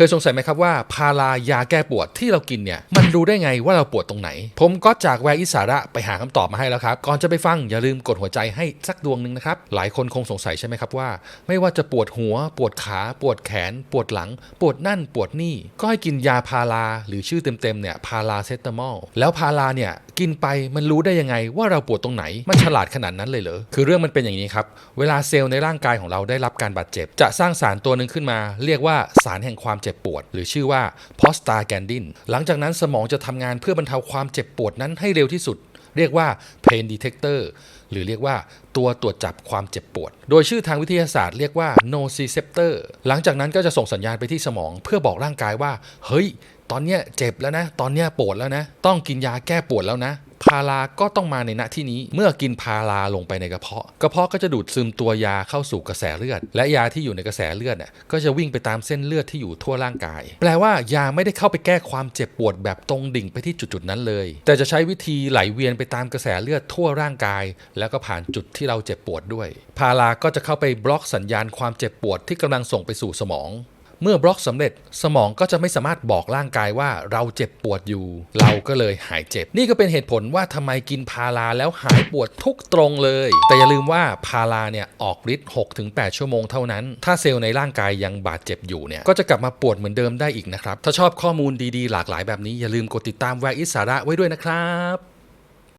เคยสงสัยไหมครับว่าพารายาแก้ปวดที่เรากินเนี่ยมันรู้ได้ไงว่าเราปวดตรงไหน ผมก็จากแวร์อิสาระไปหาคำตอบมาให้แล้วครับ ก่อนจะไปฟังอย่าลืมกดหัวใจให้สักดวงหนึ่งนะครับ หลายคนคงสงสัยใช่ไหมครับว่า ไม่ว่าจะปวดหัว ปวดขา ปวดแขน ปวดหลัง ปวดนั่นปวดนี่ ก็ให้กินยาพาราหรือชื่อเต็มๆเนี่ยพาราเซตามอลแล้วพาราเนี่ยกินไปมันรู้ได้ยังไงว่าเราปวดตรงไหน มันฉลาดขนาดนั้นเลยเหรอคือเรื่องมันเป็นอย่างนี้ครับเวลาเซลล์ในร่างกายของเราได้รับการบาดเจ็บ จะสร้างสารตัวหนึ่งขึ้นมา เรียกว่าสารแห่งความเจ็บปวด หรือชื่อว่าพอสตาแกนดินหลังจากนั้นสมองจะทำงานเพื่อบรรเทาความเจ็บปวดนั้นให้เร็วที่สุด เรียกว่า pain detector หรือเรียกว่าตัวตรวจจับความเจ็บปวด โดยชื่อทางวิทยาศาสตร์เรียกว่า nociceptor หลังจากนั้นก็จะส่งสัญญาณไปที่สมอง เพื่อบอกร่างกายว่า เฮ้ย ตอนเนี้ยเจ็บแล้วนะ ตอนเนี้ยปวดแล้วนะ ต้องกินยาแก้ปวดแล้วนะ พาราก็ต้องมาในณที่นี้ เมื่อกินพาราลงไปในกระเพาะ กระเพาะก็จะดูดซึมตัวยาเข้าสู่กระแสเลือด และยาที่อยู่ในกระแสเลือดเนี่ยก็จะวิ่งไปตามเส้นเลือดที่อยู่ทั่วร่างกาย แปลว่ายาไม่ได้เข้าไปแก้ความเจ็บปวดแบบตรงดิ่งไปที่จุดๆนั้นเลย แต่จะใช้วิธีไหลเวียนไปตามกระแสเลือดทั่วร่างกาย แล้วก็ผ่านจุดที่เราเจ็บปวดด้วย พาราก็จะเข้าไปบล็อกสัญญาณความเจ็บปวดที่กำลังส่งไปสู่สมอง เมื่อบล็อกสำเร็จสมองก็จะไม่สามารถบอกร่างกายว่าเราเจ็บปวดอยู่ เราก็เลยหายเจ็บ นี่ก็เป็นเหตุผลว่าทำไมกินพาราแล้วหายปวดทุกตรงเลย แต่อย่าลืมว่าพาราเนี่ยออกฤทธิ์6-8 ชั่วโมงเท่านั้น ถ้าเซลล์ในร่างกายยังบาดเจ็บอยู่เนี่ยก็จะกลับมาปวดเหมือนเดิมได้อีกนะครับ ถ้าชอบข้อมูลดีๆ หลากหลายแบบนี้อย่าลืมกดติดตามแวร์อิสาระไว้ด้วยนะครับ